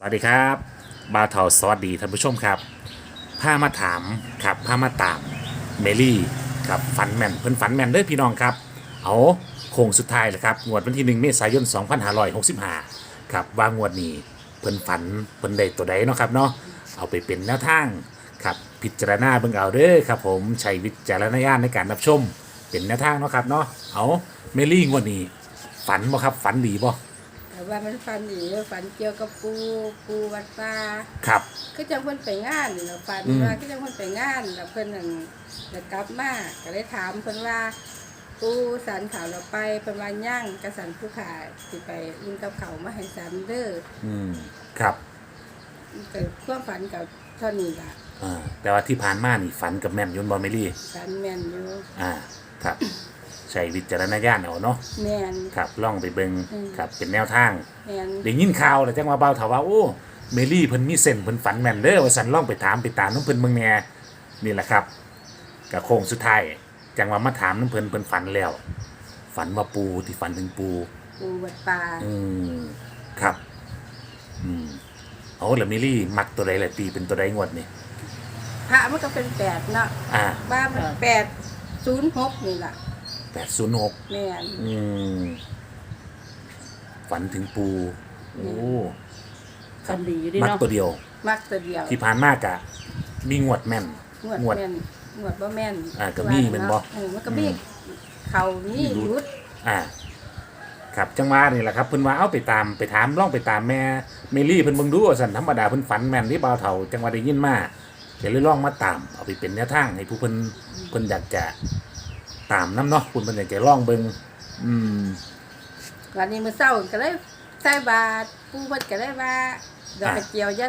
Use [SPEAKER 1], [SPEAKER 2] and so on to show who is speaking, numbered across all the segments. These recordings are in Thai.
[SPEAKER 1] สวัสดีครับบาวเทาสวัสดีท่านผู้ชมครับพามาถามครับพามาตามเมลี่ครับฝันแมนเพิ่นฝันแมนเด้อพี่น้องครับ เอาโค้งสุดท้ายเลยครับงวดวันที่ 1 เมษายน 2565ครับว่างวดนี้เพิ่นฝันเพิ่นได้ตัวใดเนาะครับเนาะเอาไปเป็นแนวทางครับพิจารณาเบิ่งเอาเด้อครับผมใช้วิจารณญาณในการรับชมเป็นแนวทางเนาะครับเนาะเอาเมลี่งวดนี้ฝันบ่ครับฝันดีบ่
[SPEAKER 2] แต่ว่ามันฟันอีกฟันเกี่ยวกับปูปูวัดป่า
[SPEAKER 1] ครับ
[SPEAKER 2] ก็จังเพิ่นไปงานแล้วฟัน
[SPEAKER 1] อืม
[SPEAKER 2] ว่าก็จังเพิ่นไปงานแล้วเพิ่นนั่นแล้วกลับมาก็เลยถามเพิ่นว่าปูสันข่าวเราไปเพิ่นว่าย่างกระสันผู้ขาสิไปยิงกับเขาวมาให้สันเด้อ
[SPEAKER 1] อืมครับ
[SPEAKER 2] ก็ความฝันกับเท่านี้ล่ะ
[SPEAKER 1] อ่าแต่ว่าที่ผ่านมานี่ฝันกับแม่นอยุนบอมเมลี่
[SPEAKER 2] สันแม่นอยู่
[SPEAKER 1] อ่า ครับ ใช้วิจารณญาณเอาเนาะ
[SPEAKER 2] แม่น
[SPEAKER 1] ครับล่องไปเบิง
[SPEAKER 2] อืม
[SPEAKER 1] ครับเป็นแนวทาง
[SPEAKER 2] แม่น
[SPEAKER 1] ได้ยินข่าวแล้วจังว่าเบาถาว่าโอ้เมลี่เพิ่นมีเส้นเพิ่นฝันแม่นเด้อว่าสันล่องไปถามไปตามน้ำเพิ่นเมืองแหน่นี่แหละครับกับโค้งสุดท้ายจังว่ามาถามน้ำเพิ่นเพิ่นฝันแล้ว ฝันว่าปูที่ฝันถึงปู
[SPEAKER 2] ปูวัดป่า
[SPEAKER 1] อืมครับ อืมโอ้แล้วเมลี่มักตัวใดแหละตีเป็นตัวใดงวดนี่
[SPEAKER 2] พระมันก็เป็นแปดเนาะ
[SPEAKER 1] อ่า
[SPEAKER 2] บ้านมันแปดศูนย์หกนี่ล่ะ
[SPEAKER 1] แปดศูนย์หก
[SPEAKER 2] แม่น
[SPEAKER 1] อืมฝันถึงปูโอ้
[SPEAKER 3] ฝันดีอยู่ดิ
[SPEAKER 1] มัก
[SPEAKER 3] เนาะ
[SPEAKER 1] ตัวเดียว
[SPEAKER 2] มักตัวเดียว
[SPEAKER 1] ที่ผ่านมากะมีงวดแม่น
[SPEAKER 2] งวด
[SPEAKER 1] งวด
[SPEAKER 2] แม่นงวดบ่แม่น
[SPEAKER 1] อ่าก็มีแม่นบ่
[SPEAKER 2] เออมันก็มี
[SPEAKER 1] อืม
[SPEAKER 2] เขามีหยุด
[SPEAKER 1] อ่า ครับจังหวะนี่แหละครับเพิ่นว่าเอาไปตามไปถามล่องไปตามแม่เมลี่เพิ่นเบิ่งดูว่าซั่นธรรมดาเพิ่นฝันแม่นที่บ่าวเฒ่าจังหวะได้ยินมาเดี๋ยวเลยลองมาตาม เอาไปเป็นแนวทางให้ผู้เพิ่นเพิ่นอยากจะ ตามนํเนาะคุณเพิ่นอยากจะลองเบิ่งอืม
[SPEAKER 2] วันนี้มื้อเช้าก็เลยใส่บาตรปู่เพิ่นก็เลยว่าดอกกระเจียวอย่า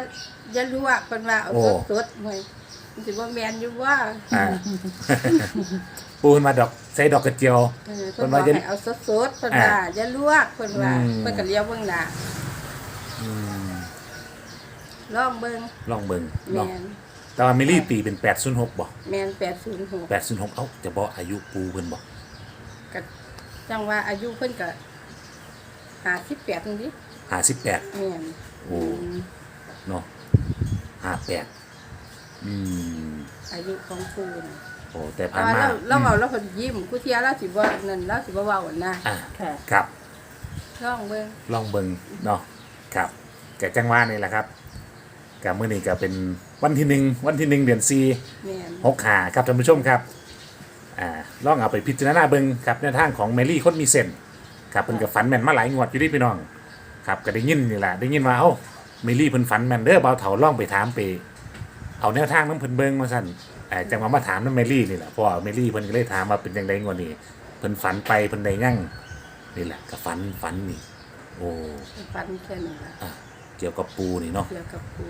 [SPEAKER 2] อย่าลวกเพิ่นว่าเอา
[SPEAKER 1] โอ้
[SPEAKER 2] สดๆหน่อยมันสิบ่แม่นอยู่ว่า
[SPEAKER 1] อ่า ปูเพิ่นมาดอกใส่ดอกกระเจียว
[SPEAKER 2] เออ
[SPEAKER 1] เพิ่
[SPEAKER 2] เพิ่
[SPEAKER 1] น
[SPEAKER 2] น
[SPEAKER 1] ว่า
[SPEAKER 2] ว่า
[SPEAKER 1] จะ
[SPEAKER 2] ให้เอาสดๆเพิ่นว่าอย่าลวกเพิ่นว่า
[SPEAKER 1] อืม
[SPEAKER 2] เพิ่นก็เลี้ยวเบิ่งหน้า
[SPEAKER 1] อืม
[SPEAKER 2] ลองเบิ่ง
[SPEAKER 1] ลองเบิ่ง
[SPEAKER 2] แม่
[SPEAKER 1] เนาะ
[SPEAKER 2] น
[SPEAKER 1] แต่ว่าเมลี่ตีเป็น806บ่
[SPEAKER 2] แม่น806
[SPEAKER 1] 806เอ้าจะบ่อายุปูเพิ่นบ่
[SPEAKER 2] ก็จังว่าอายุเพิ่นก็58นี่ดิ
[SPEAKER 1] 58
[SPEAKER 2] แม่น
[SPEAKER 1] โอ้เนาะ58อืม
[SPEAKER 2] อายุของปู่น่ะ
[SPEAKER 1] โอ้แต่
[SPEAKER 2] เพ
[SPEAKER 1] ผ่าน
[SPEAKER 2] ราะว่า
[SPEAKER 1] มา
[SPEAKER 2] เราเราเว้าเราเพิ่นยิ้มกูเที่ยเราสิบ่นั่นเราสิบ่เว้านะ
[SPEAKER 1] อ่า
[SPEAKER 3] ค่ะ
[SPEAKER 1] ครับ
[SPEAKER 2] ลองเบิ่ง
[SPEAKER 1] ลองเบิ่งเนาะครับแกจังหว่านี่แหละครับกับมื้อนี้ก็เป็น วันที่หนึ่งวันที่หนึ่งเดือนสี่
[SPEAKER 2] แม่น
[SPEAKER 1] หกหาครับท่านผู้ชมครับอ่าลองเอาไปพิจารณาเบิ่งครับในทางของเมลี่คนมีเส้นครับเพิ่นก็ฝันแม่นมาหลายงวดอยู่เดิพี่น้อง ครับก็ได้ยินนี่แหละได้ยินว่าเอ้าเมลี่เพิ่นฝันแม่นเด้อเบาเถาล่องไปถามไป เอาแนวทางน้ำเพิ่นเบิ่งมาสั่นเอ่อจังว่ามาถามน้ำเมลี่นี่แหละเพราะว่าเมลี่เพิ่นก็เลยถามว่าเป็นจังไดงวดนี้เพิ่นฝันไปเพิ่นได้ยั่งนี่แหละก็ฝันฝันนี่ โอ้
[SPEAKER 2] ฟันแค่นี้ล่ะ
[SPEAKER 1] อะ เกี่ยวกับปูนี่เนาะ
[SPEAKER 2] เกี่ยวกับปู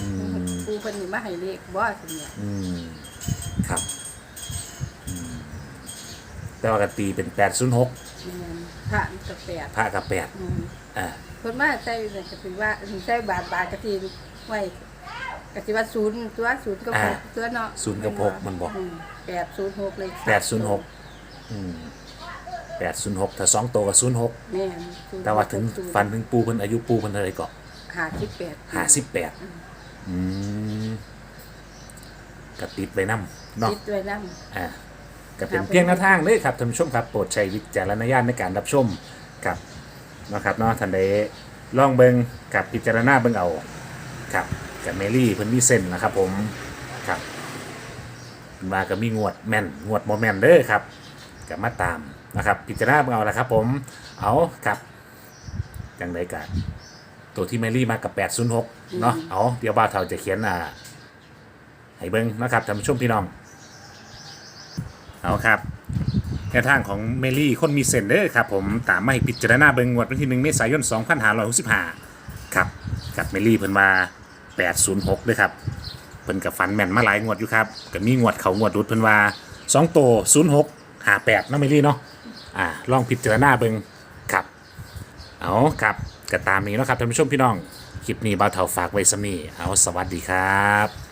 [SPEAKER 1] อืม
[SPEAKER 2] ปูเพิ่นนี่มาให้เลขบ่ซั่นเนี่ย
[SPEAKER 1] อืมครับอืมแต่ว่ากตีเป็นแปดศูนย์หก
[SPEAKER 2] แม่นพระมันก็แปด
[SPEAKER 1] พระกับแปด
[SPEAKER 2] อืม
[SPEAKER 1] อ่า
[SPEAKER 2] เพิ่นมาใส่นั่นก็ถือว่าใส่บาทบาทกะทิไว้กะทิว่าศูนย์ตัวศูนย์ก็หกตัวเนาะ
[SPEAKER 1] ศูนย์กับหกมันบอก
[SPEAKER 2] แปดศูนย์หกเลย
[SPEAKER 1] แปดศูนย์หกอืมแปดศูนย์หกถ้าสองตัวกับศูนย์หก
[SPEAKER 2] แม่นศูนย์
[SPEAKER 1] แต่ว่าถึง
[SPEAKER 2] ศูย์
[SPEAKER 1] ฟันถึงปูเพิ่นอายุปูเพิ่นเท่าไหรก็
[SPEAKER 2] ห้าสิบแปด
[SPEAKER 1] ห้าสิบแปดอืมกติดไว้นำเนาะ
[SPEAKER 2] คิดด้วยน
[SPEAKER 1] อ่าก็เป็นเพียงแนวทางเลยครับท่านผู้ชมครับโปรดใช้วิจารณญาณในการรับชมครับนะครับเนาะท่านใดลองเบิงกับพิจารณาเบิงเอาครับกับเมลี่เพิ่นมีเส้นนะครับ ผมครับเพิ่นมาก็มีงวดแม่นงวดโมแมนเด้อครับกับมาตามนะครับ พิจารณาเบิงเอาละครับ ผมเอาครับจังไดกัน ตัวที่เมลี่มากับ806เนาะเอาเดี๋ยวบ่าวเฒ่าจะเขียนอ่าให้เบิงนะครับท่านผู้ชมพี่น้อง เอาครับแนวทางของเมลี่คนมีเซนเดอร์ครับผมตามมาให้พิจารณาเบิงงวดวันที่1เมษายน2565ครับกับเมลี่เพิ่นมา 806ด้วยครับเพิ่นกับฟันแม่นมาหลายงวดอยู่ครับก็มีงวดเขางวดรุดเพิ่นว่า2โตว06 58เนาะเมลี่เนาะอ่าลองพิจารณาเบิงครับเอาครับ ก็ตามนี้นะครับท่านผู้ชมพี่น้องคลิปนี้บ่าวเฒ่าฝากไว้สมีเอาสวัสดีครับ